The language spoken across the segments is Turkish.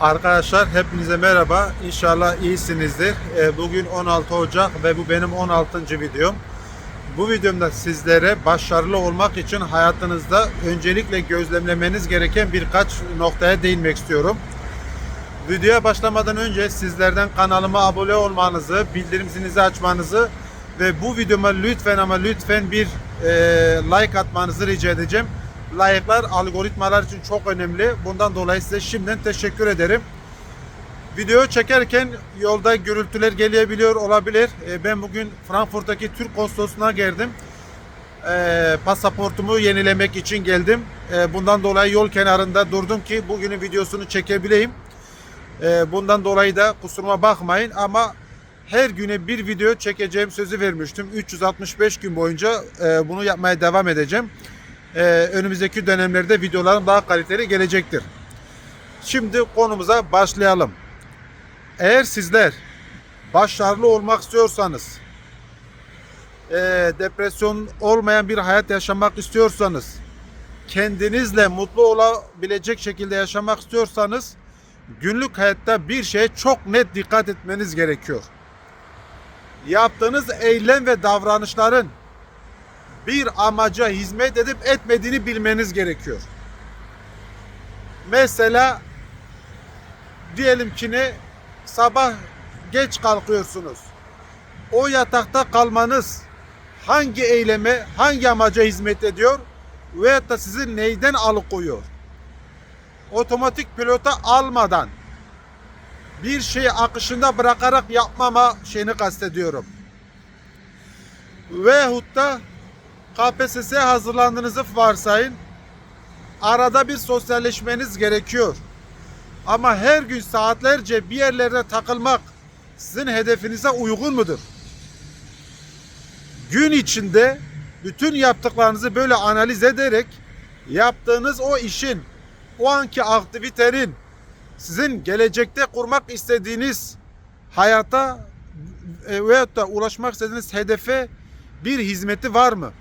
Arkadaşlar hepinize merhaba. İnşallah iyisinizdir. Ee, Bugün 16 Ocak ve bu benim 16. videom. Bu videomda sizlere başarılı olmak için hayatınızda öncelikle gözlemlemeniz gereken birkaç noktaya değinmek istiyorum. Videoya başlamadan önce sizlerden kanalıma abone olmanızı, bildirim zilinizi açmanızı ve bu videoma lütfen ama lütfen bir e, like atmanızı rica edeceğim. Like'lar algoritmalar için çok önemli. Bundan dolayı size şimdiden teşekkür ederim. Video çekerken yolda gürültüler gelebiliyor olabilir. E, ben bugün Frankfurt'taki Türk konsolosluğuna geldim. E, pasaportumu yenilemek için geldim. E, bundan dolayı yol kenarında durdum ki bugünün videosunu çekebileyim. Bundan dolayı da kusuruma bakmayın ama her güne bir video çekeceğim sözü vermiştim. 365 gün boyunca bunu yapmaya devam edeceğim. E, önümüzdeki dönemlerde videolarım daha kaliteli gelecektir. Şimdi konumuza başlayalım. Eğer sizler başarılı olmak istiyorsanız, e, depresyon olmayan bir hayat yaşamak istiyorsanız, kendinizle mutlu olabilecek şekilde yaşamak istiyorsanız, günlük hayatta bir şeye çok net dikkat etmeniz gerekiyor. Yaptığınız eylem ve davranışların bir amaca hizmet edip etmediğini bilmeniz gerekiyor. Mesela diyelim ki ne sabah geç kalkıyorsunuz. O yatakta kalmanız hangi eyleme, hangi amaca hizmet ediyor veyahut da sizi neyden alıkoyuyor? Otomatik pilota almadan bir şeyi akışında bırakarak yapmama şeyini kastediyorum. Veyahut da KPSS'ye hazırlandığınızı varsayın. Arada bir sosyalleşmeniz gerekiyor. Ama her gün saatlerce bir yerlerde takılmak sizin hedefinize uygun mudur? Gün içinde bütün yaptıklarınızı böyle analiz ederek yaptığınız o işin, o anki aktivitenin sizin gelecekte kurmak istediğiniz hayata e, veyahut da ulaşmak istediğiniz hedefe bir hizmeti var mı?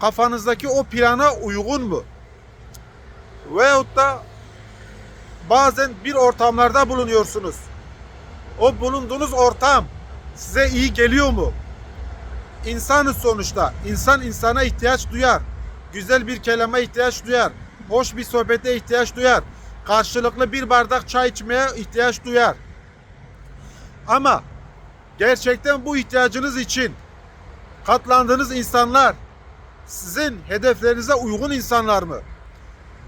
Kafanızdaki o plana uygun mu? Veyahut da bazen bir ortamlarda bulunuyorsunuz. O bulunduğunuz ortam size iyi geliyor mu? İnsanız sonuçta. İnsan insana ihtiyaç duyar. Güzel bir kelime ihtiyaç duyar. Hoş bir sohbete ihtiyaç duyar. Karşılıklı bir bardak çay içmeye ihtiyaç duyar. Ama gerçekten bu ihtiyacınız için katlandığınız insanlar sizin hedeflerinize uygun insanlar mı?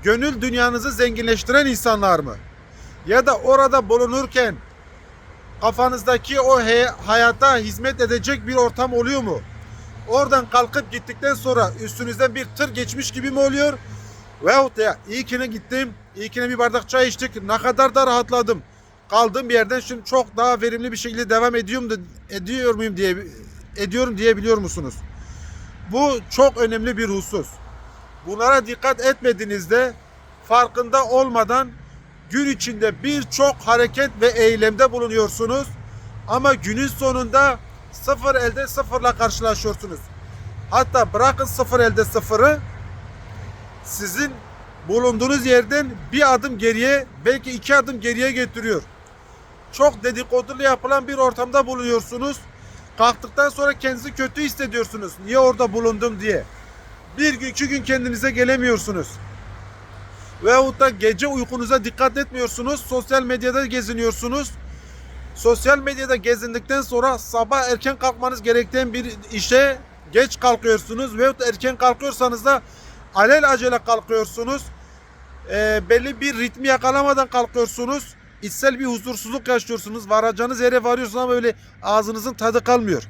Gönül dünyanızı zenginleştiren insanlar mı? Ya da orada bulunurken kafanızdaki o hayata hizmet edecek bir ortam oluyor mu? Oradan kalkıp gittikten sonra üstünüzden bir tır geçmiş gibi mi oluyor? Veyahut ya iyi ki ne gittim, iyi ki ne bir bardak çay içtik, ne kadar da rahatladım. Kaldığım bir yerden şimdi çok daha verimli bir şekilde devam ediyorum da ediyor muyum diye ediyorum diyebiliyor musunuz? Bu çok önemli bir husus. Bunlara dikkat etmediğinizde farkında olmadan gün içinde birçok hareket ve eylemde bulunuyorsunuz. Ama günün sonunda sıfır elde sıfırla karşılaşıyorsunuz. Hatta bırakın sıfır elde sıfırı sizin bulunduğunuz yerden bir adım geriye belki iki adım geriye getiriyor. Çok dedikodulu yapılan bir ortamda bulunuyorsunuz. Kalktıktan sonra kendinizi kötü hissediyorsunuz. Niye orada bulundum diye. Bir gün iki gün kendinize gelemiyorsunuz. Veyahut da gece uykunuza dikkat etmiyorsunuz. Sosyal medyada geziniyorsunuz. Sosyal medyada gezindikten sonra sabah erken kalkmanız gereken bir işe geç kalkıyorsunuz. Veyahut da erken kalkıyorsanız da alel acele kalkıyorsunuz. Ee, belli bir ritmi yakalamadan kalkıyorsunuz. İçsel bir huzursuzluk yaşıyorsunuz. Varacağınız yere varıyorsunuz ama öyle ağzınızın tadı kalmıyor.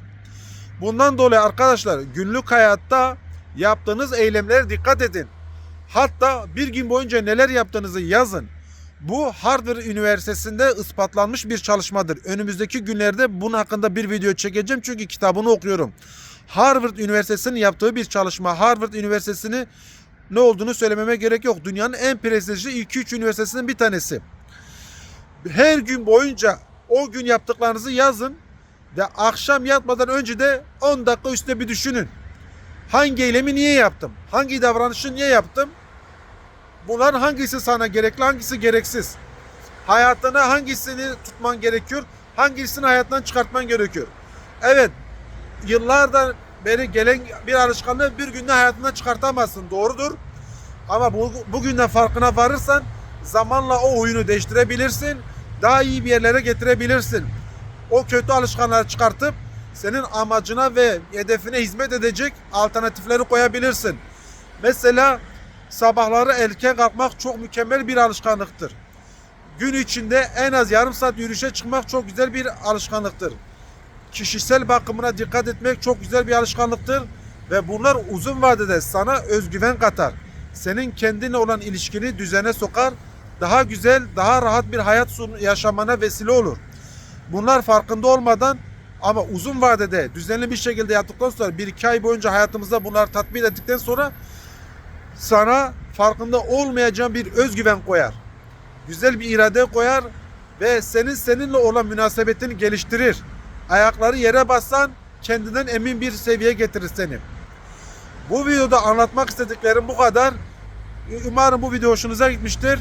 Bundan dolayı arkadaşlar günlük hayatta yaptığınız eylemlere dikkat edin. Hatta bir gün boyunca neler yaptığınızı yazın. Bu Harvard Üniversitesi'nde ispatlanmış bir çalışmadır. Önümüzdeki günlerde bunun hakkında bir video çekeceğim çünkü kitabını okuyorum. Harvard Üniversitesi'nin yaptığı bir çalışma. Harvard Üniversitesi'ni ne olduğunu söylememe gerek yok. Dünyanın en prestijli 2-3 üniversitesinden bir tanesi. Her gün boyunca o gün yaptıklarınızı yazın ve akşam yatmadan önce de 10 dakika üstüne bir düşünün. Hangi eylemi niye yaptım? Hangi davranışı niye yaptım? Bunların hangisi sana gerekli, hangisi gereksiz? hayatına hangisini tutman gerekiyor, hangisini hayattan çıkartman gerekiyor. Evet, yıllardan beri gelen bir alışkanlığı bir günde hayatından çıkartamazsın. Doğrudur. Ama bu, bugün de farkına varırsan zamanla o oyunu değiştirebilirsin. Daha iyi bir yerlere getirebilirsin. O kötü alışkanlığı çıkartıp senin amacına ve hedefine hizmet edecek alternatifleri koyabilirsin. Mesela sabahları erken kalkmak çok mükemmel bir alışkanlıktır. Gün içinde en az yarım saat yürüyüşe çıkmak çok güzel bir alışkanlıktır. Kişisel bakımına dikkat etmek çok güzel bir alışkanlıktır ve bunlar uzun vadede sana özgüven katar. Senin kendinle olan ilişkini düzene sokar, daha güzel, daha rahat bir hayat yaşamana vesile olur. Bunlar farkında olmadan ama uzun vadede düzenli bir şekilde yaptıktan sonra bir iki ay boyunca hayatımızda bunları tatbik ettikten sonra sana farkında olmayacağın bir özgüven koyar. Güzel bir irade koyar ve senin seninle olan münasebetini geliştirir. Ayakları yere bassan kendinden emin bir seviyeye getirir seni. Bu videoda anlatmak istediklerim bu kadar. Umarım bu video hoşunuza gitmiştir.